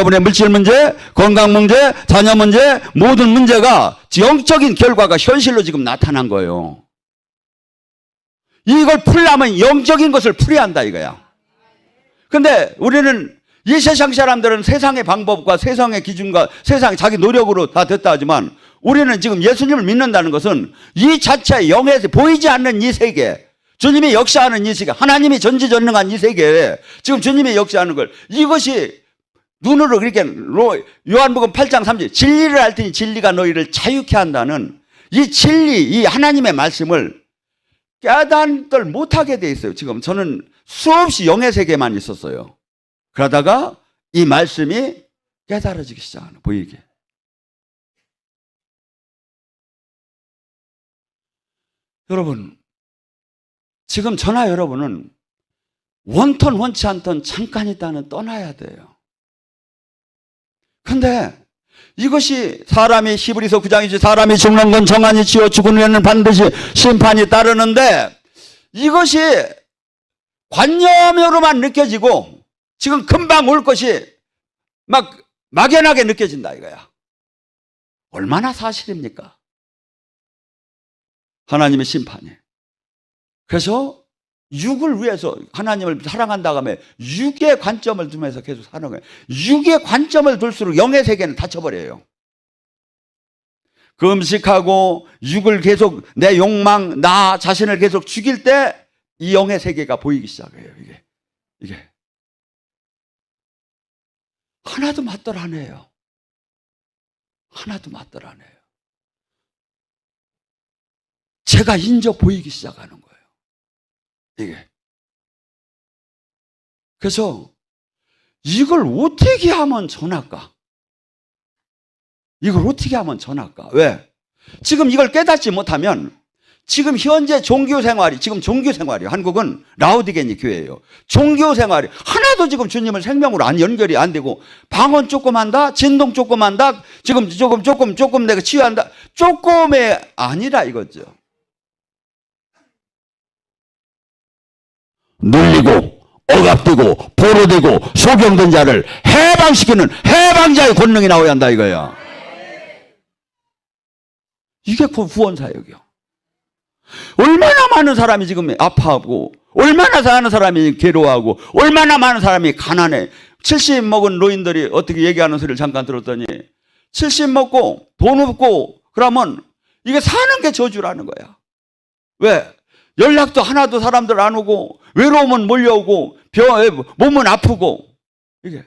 여러분의 물질 문제, 건강 문제, 자녀 문제, 모든 문제가 영적인 결과가 현실로 지금 나타난 거예요. 이걸 풀려면 영적인 것을 풀어야 한다 이거야. 근데 우리는 이 세상 사람들은 세상의 방법과 세상의 기준과 세상 자기 노력으로 다 됐다 하지만 우리는 지금 예수님을 믿는다는 것은 이 자체의 영에서 보이지 않는 이 세계, 주님이 역사하는 이 세계, 하나님이 전지전능한 이 세계에 지금 주님이 역사하는 걸 이것이 눈으로 그렇게 로- 요한복음 8장 3절 진리를 알 테니 진리가 너희를 자유케 한다는 이 진리, 이 하나님의 말씀을 깨닫들 못하게 돼 있어요. 지금 저는 수없이 영의 세계만 있었어요. 그러다가 이 말씀이 깨달아지기 시작하는 보이게. 여러분, 지금 저나 여러분은 원턴 원치 않던 잠깐 있다는 떠나야 돼요. 근데 이것이 사람이 히브리서 9장이지 사람이 죽는 건 정한이 지어 죽은 후에는 반드시 심판이 따르는데 이것이 관념으로만 느껴지고 지금 금방 올 것이 막 막연하게 느껴진다 이거야. 얼마나 사실입니까? 하나님의 심판이. 그래서 육을 위해서 하나님을 사랑한다고 하면 육의 관점을 두면서 계속 사는 거예요. 육의 관점을 둘수록 영의 세계는 닫혀버려요. 금식하고 육을 계속 내 욕망, 나 자신을 계속 죽일 때 이 영의 세계가 보이기 시작해요. 이게 이게 하나도 해요. 하나도 해요. 제가 인저 보이기 시작하는 거예요. 이게. 그래서 이걸 어떻게 하면 전할까? 이걸 어떻게 하면 전할까? 왜? 지금 이걸 깨닫지 못하면 지금 현재 종교 생활이 지금 종교 생활이 한국은 라우디게니 교회예요. 종교 생활이 하나도 지금 주님을 생명으로 안 연결이 안 되고 방언 조금 한다, 진동 조금 한다, 지금 조금 조금 조금 내가 치유한다. 조금의 아니라 이거죠. 눌리고 억압되고 보로되고 소경된 자를 해방시키는 해방자의 권능이 나와야 한다 이거야. 이게 구- 구원 사역이요. 얼마나 많은 사람이 지금 아파하고 얼마나 많은 사람이 괴로워하고 얼마나 많은 사람이 가난해. 70 먹은 노인들이 어떻게 얘기하는 소리를 잠깐 들었더니 70 먹고 돈 없고 그러면 이게 사는 게 저주라는 거야. 왜? 연락도 하나도 사람들 안 오고 외로움은 몰려오고 병 몸은 아프고 이게